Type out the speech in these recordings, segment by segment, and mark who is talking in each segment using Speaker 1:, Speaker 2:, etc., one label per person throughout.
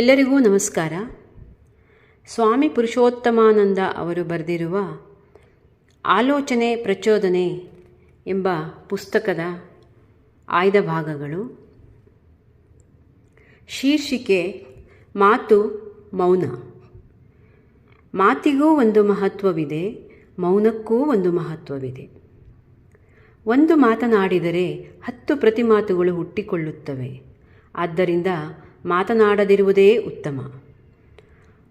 Speaker 1: ಎಲ್ಲರಿಗೂ ನಮಸ್ಕಾರ. ಸ್ವಾಮಿ ಪುರುಷೋತ್ತಮಾನಂದ ಅವರು ಬರೆದಿರುವ ಆಲೋಚನೆ ಪ್ರಚೋದನೆ ಎಂಬ ಪುಸ್ತಕದ ಆಯ್ದ ಭಾಗಗಳು. ಶೀರ್ಷಿಕೆ, ಮಾತು ಮೌನ. ಮಾತಿಗೂ ಒಂದು ಮಹತ್ವವಿದೆ, ಮೌನಕ್ಕೂ ಒಂದು ಮಹತ್ವವಿದೆ. ಒಂದು ಮಾತನಾಡಿದರೆ ಹತ್ತು ಪ್ರತಿಮಾತುಗಳು ಹುಟ್ಟಿಕೊಳ್ಳುತ್ತವೆ. ಆದ್ದರಿಂದ ಮಾತನಾಡದಿರುವುದೇ ಉತ್ತಮ.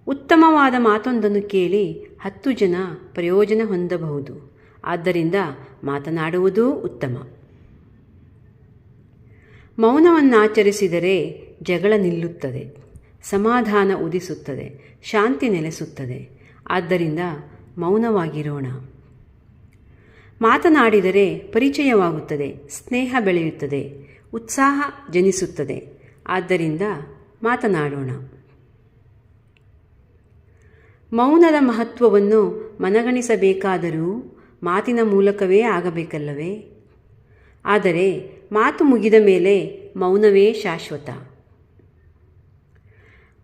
Speaker 1: ಉತ್ತಮವಾದ ಮಾತೊಂದನ್ನು ಕೇಳಿ ಹತ್ತು ಜನ ಪ್ರಯೋಜನ ಹೊಂದಬಹುದು. ಆದ್ದರಿಂದ ಮಾತನಾಡುವುದೂ ಉತ್ತಮ. ಮೌನವನ್ನಾಚರಿಸಿದರೆ ಜಗಳ ನಿಲ್ಲುತ್ತದೆ. ಸಮಾಧಾನ ಉದಿಸುತ್ತದೆ. ಶಾಂತಿ ನೆಲೆಸುತ್ತದೆ. ಆದ್ದರಿಂದ ಮೌನವಾಗಿರೋಣ. ಮಾತನಾಡಿದರೆ ಪರಿಚಯವಾಗುತ್ತದೆ. ಸ್ನೇಹ ಬೆಳೆಯುತ್ತದೆ. ಉತ್ಸಾಹ ಜನಿಸುತ್ತದೆ. ಆದ್ದರಿಂದ ಮಾತನಾಡೋಣ. ಮೌನದ ಮಹತ್ವವನ್ನು ಮನಗಣಿಸಬೇಕಾದರೂ ಮಾತಿನ ಮೂಲಕವೇ ಆಗಬೇಕಲ್ಲವೇ? ಆದರೆ ಮಾತು ಮುಗಿದ ಮೇಲೆ ಮೌನವೇ ಶಾಶ್ವತ.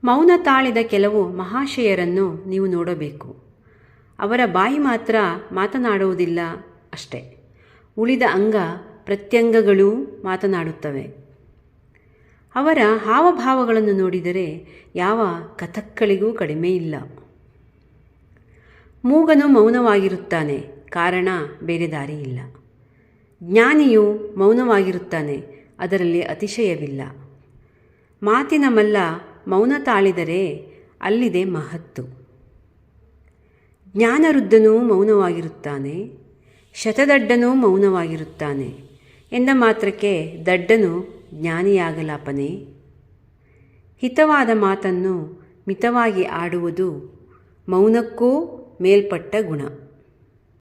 Speaker 1: ಮೌನ ತಾಳಿದ ಕೆಲವು ಮಹಾಶಯರನ್ನು ನೀವು ನೋಡಬೇಕು. ಅವರ ಬಾಯಿ ಮಾತ್ರ ಮಾತನಾಡುವುದಿಲ್ಲ ಅಷ್ಟೆ. ಉಳಿದ ಅಂಗ ಪ್ರತ್ಯಂಗಗಳೂ ಮಾತನಾಡುತ್ತವೆ. ಅವರ ಹಾವಭಾವಗಳನ್ನು ನೋಡಿದರೆ ಯಾವ ಕಥಕ್ಕಳಿಗೂ ಕಡಿಮೆ ಇಲ್ಲ. ಮೂಗನು ಮೌನವಾಗಿರುತ್ತಾನೆ, ಕಾರಣ ಬೇರೆ ದಾರಿ ಇಲ್ಲ. ಜ್ಞಾನಿಯು ಮೌನವಾಗಿರುತ್ತಾನೆ, ಅದರಲ್ಲಿ ಅತಿಶಯವಿಲ್ಲ. ಮಾತಿನ ಮಲ್ಲ ಮೌನ ತಾಳಿದರೆ ಅಲ್ಲಿದೆ ಮಹತ್ತು. ಜ್ಞಾನರುದ್ಧನೂ ಮೌನವಾಗಿರುತ್ತಾನೆ, ಶತದಡ್ಡನೂ ಮೌನವಾಗಿರುತ್ತಾನೆ. ಎಂದ ಮಾತ್ರಕ್ಕೆ ದಡ್ಡನು ಜ್ಞಾನಿಯಾಗಲಾಪನೆ. ಹಿತವಾದ ಮಾತನ್ನು ಮಿತವಾಗಿ ಆಡುವುದು ಮೌನಕ್ಕೂ ಮೇಲ್ಪಟ್ಟ ಗುಣ.